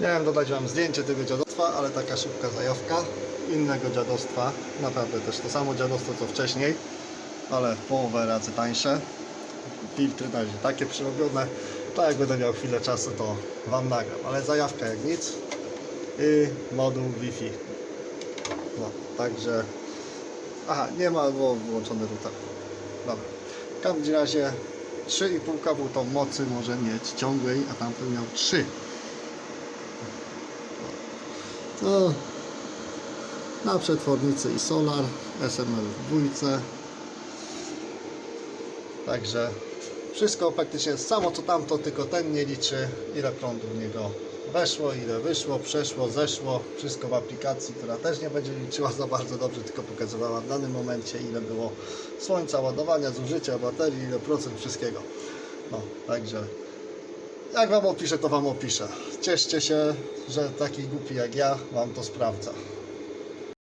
Miałem dodać Wam zdjęcie tego dziadostwa, ale taka szybka zajawka innego dziadostwa. Naprawdę też to samo dziadostwo co wcześniej, ale w połowę razy tańsze. Filtry na razie takie przerobione. To jak będę miał chwilę czasu, to Wam nagram. Ale zajawka jak nic. I moduł Wi-Fi. No, także... Aha, nie ma, było włączony router. Dobra. W każdym razie 3,5 kW to mocy może mieć ciągłej, a tamten miał 3. To na przetwornicy i solar, SML w. Także wszystko praktycznie samo co tamto, tylko ten nie liczy ile prądu w niego weszło, ile wyszło, przeszło, zeszło. Wszystko w aplikacji, która też nie będzie liczyła za bardzo dobrze, tylko pokazywała w danym momencie ile było słońca, ładowania, zużycia baterii, ile procent wszystkiego. No, także jak Wam opiszę, to Wam opiszę. Cieszcie się, że taki głupi jak ja Wam to sprawdza.